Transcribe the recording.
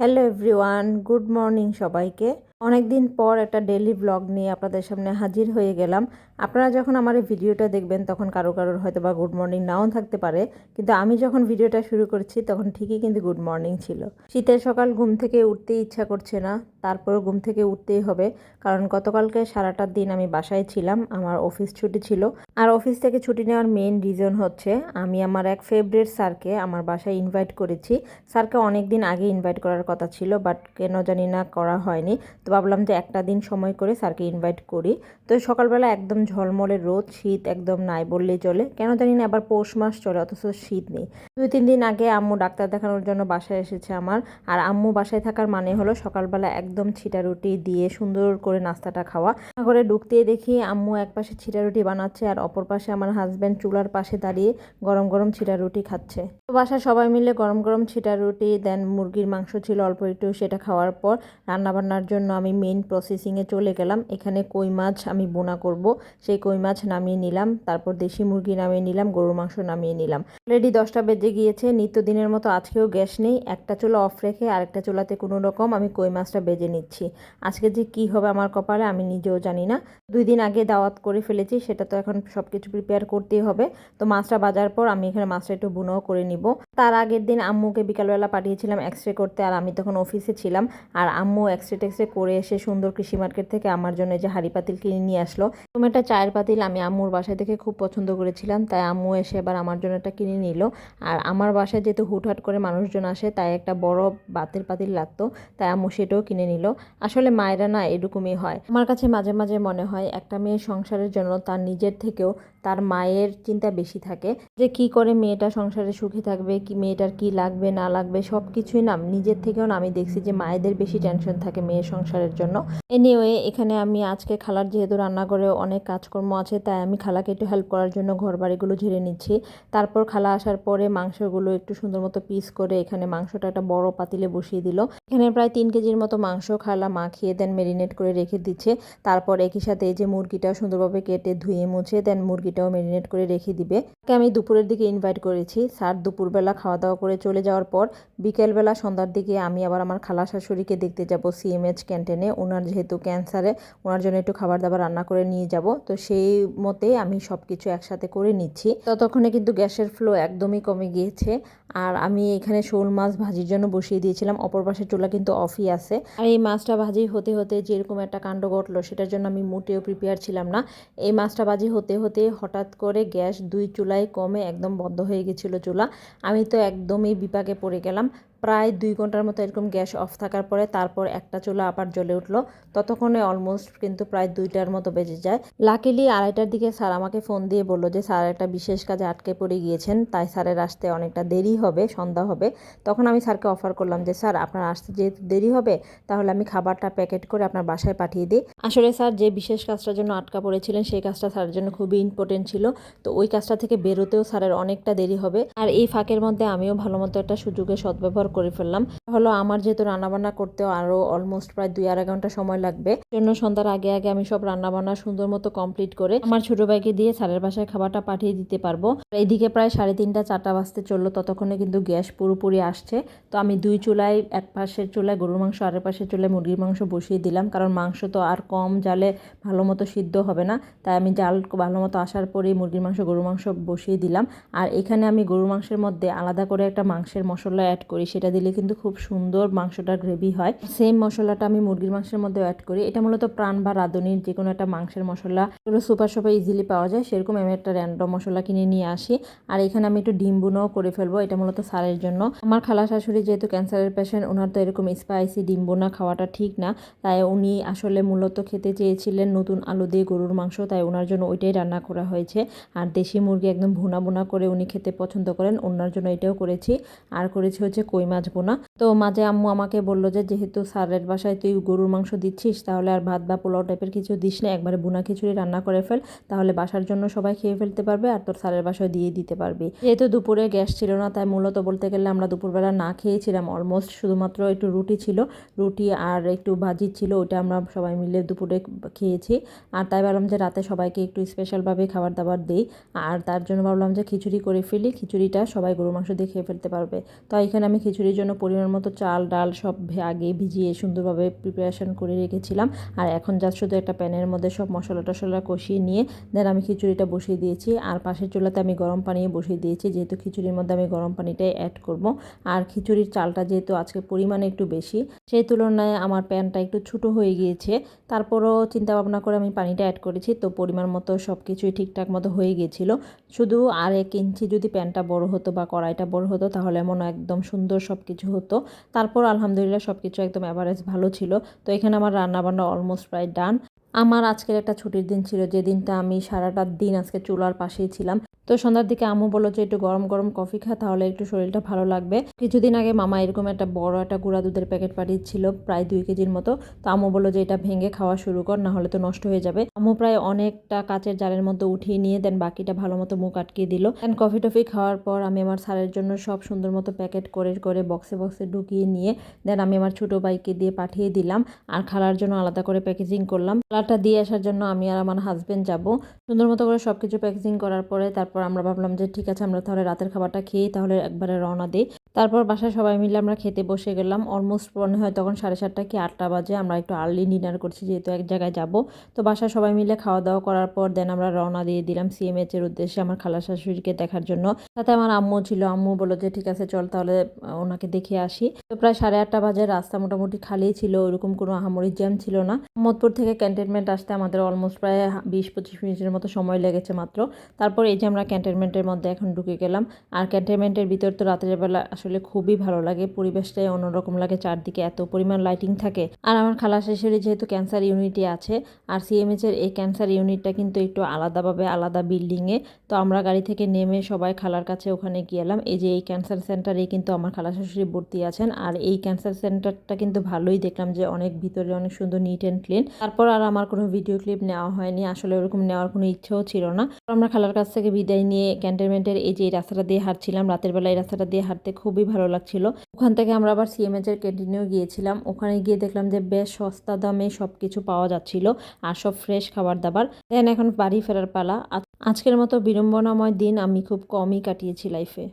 Hello everyone good morning সবাইকে। অনেক দিন পর একটা ডেলি ব্লগ নিয়ে আপনাদের সামনে হাজির হয়ে গেলাম। আপনারা যখন আমার এই ভিডিওটা দেখবেন, তখন কারও কারোর হয়তো বা গুড মর্নিং নাও থাকতে পারে। কিন্তু আমি যখন ভিডিওটা শুরু করেছি, তখন ঠিকই কিন্তু গুড মর্নিং ছিল। শীতের সকাল ঘুম থেকে উঠতে ইচ্ছা করছে না তারপরে ঘুম থেকে উঠতেই হবে। কারণ গতকালকে সারাটা দিন আমি বাসায় ছিলাম, আমার অফিস ছুটি ছিল। আর অফিস থেকে ছুটি নেওয়ার মেইন রিজন হচ্ছে, আমি আমার এক ফেভারিট স্যারকে আমার বাসায় ইনভাইট করেছি। স্যারকে অনেক দিন আগে ইনভাইট করার কথা ছিল বাট কেন জানি না করা হয়নি। তো ভাবলাম যে একটা দিন সময় করে স্যারকে ইনভাইট করি। তো সকালবেলা একদম ঝলমলে রোদ, শীত একদম নাই বললেই চলে। কেন জানি না আবার পৌষ মাস চলে, অথচ শীত নেই। দুই, তিন দিন আগে আম্মু ডাক্তার দেখানোর জন্য বাসায় এসেছে আমার। আর আম্মু বাসায় থাকার মানে হলো সকালবেলা একদম ছিটা রুটি দিয়ে সুন্দর করে নাস্তাটা খাওয়া। ঘরে ঢুকতেই দেখি আম্মু এক পাশে ছিটা রুটি বানাচ্ছে আর অপর পাশে আমার হাজব্যান্ড চুলার পাশে দাঁড়িয়ে গরম গরম ছিটা রুটি খাচ্ছে। তো বাসায় সবাই মিলে গরম গরম ছিটা রুটি দেন মুরগির মাংস ছিল অল্প একটু, সেটা খাওয়ার পর রান্নাবান্নার জন্য আমি মেন প্রসেসিংয়ে চলে গেলাম। এখানে কই মাছ আমি বোনা করব। সেই কই মাছ নামিয়ে নিলাম। তারপর দেশি মুরগি নামিয়ে নিলাম, গরুর মাংস নামিয়ে নিলাম। অলরেডি দশটা বেজে গিয়েছে, নিত্যদিনের মতো আজকেও গ্যাস নেই। একটা চুলা অফ রেখে আরেকটা চুলাতে কোনো রকম আমি কই মাছটা বেজে নিচ্ছি। আজকে যে কি হবে আমার কপালে আমি নিজেও জানি না। দুই দিন আগে দাওয়াত করে ফেলেছি, সেটা তো এখন সব কিছু প্রিপেয়ার করতেই হবে। তো মাছটা বাজার পর আমি এখানে মাছটা একটু বুনোও করে নিব। তার আগের দিন আম্মুকে বিকালবেলা পাঠিয়েছিলাম এক্স রে করতে, আর আমি তখন অফিসে ছিলাম। আর আম্মু এক্স রে টেক্স রে করে এসে সুন্দর কৃষি মার্কেট থেকে আমার জন্য যে হাড়ি পাতিল কিনে নিয়ে আসলো। তুমি একটা চায়ের পাতিল আমি আম্মুর বাসায় দেখে খুব পছন্দ করেছিলাম, তাই আম্মু এসে এবার আমার জন্য একটা কিনে নিল। আর আমার বাসায় যেহেতু হুটহাট করে মানুষজন আসে, তাই একটা বড় বাতের পাতিল লাগতো, তাই আম্মু সেটাও কিনে নিল। আসলে মায়েরা না এরকমই হয়। আমার কাছে মাঝে মাঝে মনে হয়, একটা মেয়ে সংসারের জন্য তার নিজের থেকেও তার মায়ের চিন্তা বেশি থাকে যে কি করে মেয়েটা সংসারে সুখী থাকবে, কি মেয়েটার কি লাগবে, না লাগবে সব কিছুই না, নিজের থেকেও আমি দেখছি যে মায়েদের বেশি টেনশন থাকে মেয়ের সংসারের জন্য। এনিওয়ে এখানে আমি আজকে খালার যেহেতু রান্নাঘরে অনেক কাজকর্ম আছে, তাই আমি খালাকে একটু হেল্প করার জন্য ঘর বাড়িগুলো ঝেড়ে নিচ্ছি। তারপর খালা আসার পরে মাংসগুলো একটু সুন্দর মতো পিস করে এখানে মাংসটা একটা বড় পাতিলে বসিয়ে দিল। এখানে প্রায় তিন কেজির মতো মাংস খালা মাখিয়ে দেন মেরিনেট করে রেখে দিচ্ছে। তারপর একই সাথে এই যে মুরগিটা সুন্দরভাবে কেটে ধুয়ে মুছে দেন মুরগিটাও মেরিনেট করে রেখে দিবে। তাকে আমি দুপুরের দিকে ইনভাইট করেছি। স্যার দুপুরবেলা খাওয়া দাওয়া করে চলে যাওয়ার পর বিকেলবেলা সন্ধ্যার দিকে আমি আবার আমার খালা শাশুড়িকে দেখতে যাব সিএমএইচ ক্যান্টিনে ওনার যেহেতু ক্যান্সারে ওনার জন্য একটু খাবার দাবার রান্না করে নিয়ে যাব। তো সেই মতে আমি সব কিছু একসাথে করে নিচ্ছি। ততক্ষণে কিন্তু গ্যাসের ফ্লো একদমই কমে গিয়েছে। আর আমি এখানে শোল মাছ ভাজির জন্য বসিয়ে দিয়েছিলাম। অপর পাশে চুলা কিন্তু অফই আছে। আর এই মাছটা ভাজি হতে হতে যেরকম একটা কাণ্ড ঘটলো, সেটার জন্য আমি মোটেও প্রিপেয়ার ছিলাম না। এই মাছটা ভাজি হতে হতে হঠাৎ করে গ্যাস দুই চুলায় কমে একদম বন্ধ হয়ে গেছিল চুলা। আমি তো একদমই বিপাকে পড়ে গেলাম। প্রায় দুই ঘণ্টার মতো এরকম গ্যাস অফ থাকার পরে তারপর একটা চুলা আবার জ্বলে উঠল। ততক্ষণে অলমোস্ট কিন্তু প্রায় দুইটার মতো বেজে যায়। লাকিলি আড়াইটার দিকে স্যার আমাকে ফোন দিয়ে বলল যে, স্যার একটা বিশেষ কাজে আটকে পড়ে গিয়েছেন, তাই স্যারের আসতে অনেকটা দেরি হবে, সন্ধ্যা হবে। তখন আমি স্যারকে অফার করলাম যে, স্যার, আপনার আসতে যেহেতু দেরি হবে, তাহলে আমি খাবারটা প্যাকেট করে আপনার বাসায় পাঠিয়ে দিই। আসলে স্যার, যে বিশেষ কাজটার জন্য আটকা পড়েছিলেন, সেই কাজটা স্যারের জন্য খুবই ইম্পর্টেন্ট ছিল। তো ওই কাজটা থেকে বেরোতেও স্যারের অনেকটা দেরি হবে। আর এই ফাঁকের মধ্যে আমিও ভালো মতো একটা সুযোগে সদ্ব্যবহার করে ফেললাম। হলো আমার যেহেতু রান্নাবান্না করতেও আরও অলমোস্ট প্রায় দুই আড়াই ঘণ্টা সময় লাগবে জন্য সন্ধ্যার আগে আগে আমি সব রান্নাবান্না সুন্দর মতো কমপ্লিট করে আমার ছোট ভাইকে দিয়ে স্যারের বাসায় খাবারটা পাঠিয়ে দিতে পারব। এইদিকে প্রায় সাড়ে তিনটা, চারটা বাজতে চলল, ততক্ষণে কিন্তু গ্যাস পুরোপুরি আসছে। তো আমি দুই চুলায়, এক পাশের চুলায় গরুর মাংস, আরেক পাশের চুলায় মুরগির মাংস বসিয়ে দিলাম, কারণ মাংস তো আর কম জালে ভালো মতো সিদ্ধ হবে না। তাই আমি জাল ভালো মতো আসার পরেই মুরগির মাংস, গরুর মাংস বসিয়ে দিলাম। আর এখানে আমি গরুর মাংসের মধ্যে আলাদা করে একটা মাংসের মশলা অ্যাড করি, সেটা দিলে কিন্তু খুব সুন্দর মাংসটা গ্রেভি হয়। সেম মশলাটা আমি মুরগির মাংসের মধ্যে অ্যাড করি। এটা মূলত প্রাণ বা রাঁধুনির যে কোনো একটা মাংসের মশলা। এগুলো সুপার শপে ইজিলি পাওয়া যায়। সেরকম আমি একটা র্যান্ডম মশলা কিনে নিয়ে আসি। আর এখানে আমি একটু ডিম বুনোও করে ফেলব। এটা মূলত সারের জন্য। আমার খালা শাশুড়ি যেহেতু ক্যান্সারের পেশেন্ট ওনার তো এরকম স্পাইসি ডিম বোনা খাওয়াটা ঠিক না। তাই উনি আসলে মূলত খেতে চেয়েছিলেন নতুন আলু দিয়ে গরুর মাংস। তাই ওনার জন্য ওইটাই রান্না করা হয়েছে। আর দেশি মুরগি একদম ভুনা বোনা করে উনি খেতে পছন্দ করেন। ওনার জন্য এটাও করেছি। আর করেছি হচ্ছে কই মাছ বোনা। তো মাঝে আম্মু আমাকে বলল যে, যেহেতু স্যারের বাসায় তুই গরুর মাংস দিচ্ছিস, তাহলে আর ভাত বা পোলাও টাইপের কিছু দিস না। একবারে বুনা খিচুড়ি রান্না করে ফেল, তাহলে বাসার জন্য সবাই খেয়ে ফেলতে পারবে আর তোর স্যারের বাসায় দিয়ে দিতে পারবি। যেহেতু দুপুরে গ্যাস ছিল না, তাই মূলত বলতে গেলে আমরা দুপুরবেলা না খেয়েছিলাম। অলমোস্ট শুধুমাত্র একটু রুটি ছিল, রুটি আর একটু ভাজি ছিল, ওইটা আমরা সবাই মিলে দুপুরে খেয়েছি। আর তাই ভাবলাম যে, রাতে সবাইকে একটু স্পেশালভাবে খাবার দাবার দিই। আর তার জন্য ভাবলাম যে, খিচুড়ি করে ফেলি, খিচুড়িটা সবাই গরু মাংস দিয়ে খেয়ে ফেলতে পারবে। তো এখানে আমি খিচুড়ি খিচুড়ির জন্য পরিমাণ মতো চাল, ডাল সব আগে ভিজিয়ে সুন্দরভাবে প্রিপারেশন করে রেখেছিলাম। আর এখন যা শুধু একটা প্যানের মধ্যে সব মশলা টশলা কষিয়ে নিয়ে দেন আমি খিচুড়িটা বসিয়ে দিয়েছি। আর পাশের চুলাতে আমি গরম পানি বসিয়ে দিয়েছি, যেহেতু খিচুড়ির মধ্যে আমি গরম পানিটাই অ্যাড করব। আর খিচুড়ির চালটা যেহেতু আজকে পরিমাণে একটু বেশি, সেই তুলনায় আমার প্যানটা একটু ছোটো হয়ে গিয়েছে। তারপরও চিন্তা ভাবনা করে আমি পানিটা অ্যাড করেছি, তো পরিমাণ মতো সব কিছুই ঠিকঠাক মতো হয়ে গিয়েছিল। শুধু আর এক ইঞ্চি যদি প্যানটা বড় হতো বা কড়াইটা বড় হতো, তাহলে এমন একদম সুন্দর সব কিছু হতো। তারপর আলহামদুলিল্লাহ সব কিছু একদম অ্যাভারেজ ভালো ছিল। তো এখানে আমার রান্নাবান্না অলমোস্ট প্রায় ডান আমার আজকের একটা ছুটির দিন ছিল। যে দিনটা আমি সারাটা দিন আজকে চুলার পাশেই ছিলাম। তো সন্ধ্যার দিকে আম্মু বলল যে, একটু গরম গরম কফি খা, তাহলে একটু শরীরটা ভালো লাগবে। কিছুদিন আগে মামা এরকম একটা বড় একটা গুঁড়া দুধের প্যাকেট পাঠিয়েছিল, প্রায় দুই কেজির মতো। তো আম্মু বলল যে, এটা ভেঙে খাওয়া শুরু কর, না হলে তো নষ্ট হয়ে যাবে। আম্মু প্রায় অনেকটা কাচের জারের মধ্যে উঠিয়ে নিয়ে দেন, বাকিটা ভালো মতো মুখ আটকিয়ে দিল। দেন কফি টফি খাওয়ার পর আমি আমার স্যারের জন্য সব সুন্দর মতো প্যাকেট করে করে বক্সে বক্সে ঢুকিয়ে নিয়ে, দেন আমি আমার ছোটো বাইকে দিয়ে পাঠিয়ে দিলাম। আর খালার জন্য আলাদা করে প্যাকেজিং করলাম। খালাটা দিয়ে আসার জন্য আমি আর আমার হাজব্যান্ড যাব। সুন্দর মতো করে সব কিছু প্যাকেজিং করার পরে তারপর আমরা ভাবলাম যে ঠিক আছে, আমরা তাহলে রাতের খাবারটা খেয়ে তাহলে একবারে রওনা দিই। তারপর বাসায় সবাই মিলে আমরা খেতে বসে গেলাম। অলমোস্ট মনে হয় তখন সাড়ে সাতটা কি আটটা বাজে, আমরা একটু আর্লি ডিনার করছি যেহেতু এক জায়গায় যাব। তো বাসায় সবাই মিলে খাওয়া দাওয়া করার পর দেন আমরা রওনা দিয়ে দিলাম সিএমএচ এর উদ্দেশ্যে আমার খালা শাশুড়িকে দেখার জন্য। সাথে আমার আম্মু ছিল, আম্মু বলল যে ঠিক আছে, চল তাহলে ওনাকে দেখে আসি। তো প্রায় সাড়ে আটটা বাজে, রাস্তা মোটামুটি খালি ছিল, ওরকম কোনো আহামরি জ্যাম ছিল না। মোহাম্মদপুর থেকে ক্যান্টনমেন্ট আসতে আমাদের অলমোস্ট প্রায় বিশ পঁচিশ মিনিটের মতো সময় লেগেছে মাত্র। তারপর এই যে আমরা ক্যান্টনমেন্টের মধ্যে এখন ঢুকে গেলাম। আর ক্যান্টনমেন্টের ভিতর তো রাতের বেলা আসলে খুবই ভালো লাগে। পরিবেশটাই অন্যরকম লাগে, চারদিকে এত পরিমাণ লাইটিং থাকে। আর আমার খালা শাশুড়ি যেহেতু ক্যান্সার ইউনিটে আছে, আর সিএমএচ এর এই ক্যান্সার ইউনিটটা কিন্তু একটু আলাদাভাবে আলাদা বিল্ডিংয়ে তো আমরা গাড়ি থেকে নেমে সবাই খালার কাছে ওখানে গেলাম। এই যে এই ক্যান্সার সেন্টারে কিন্তু আমার খালা শাশুড়ি ভর্তি আছেন। আর এই ক্যান্সার সেন্টারটা কিন্তু ভালোই দেখলাম যে অনেক ভিতরে অনেক সুন্দর নিট অ্যান্ড ক্লিন তারপর আর আমার কোনো ভিডিও ক্লিপ নেওয়া হয়নি। আসলে ওরকম নেওয়ার কোনো ইচ্ছেও ছিল না। আমরা খালার কাছ থেকে বিদায় নিয়ে ক্যান্টনমেন্টের এই যে এই রাস্তাটা দিয়ে হাঁটছিলাম, রাতের বেলা এই রাস্তাটা দিয়ে হাঁটতে খুবই ভালো লাগছিল। ওখান থেকে আমরা আবার সিএমএচ এর ক্যান্টিনেও গিয়েছিলাম। ওখানে গিয়ে দেখলাম যে বেশ সস্তা দামে সব কিছু পাওয়া যাচ্ছিল আর সব ফ্রেশ খাবার দাবার। দেন এখন বাড়ি ফেরার পালা। আজকের মতো বিড়ম্বনাময় দিন আমি খুব কমই কাটিয়েছি লাইফে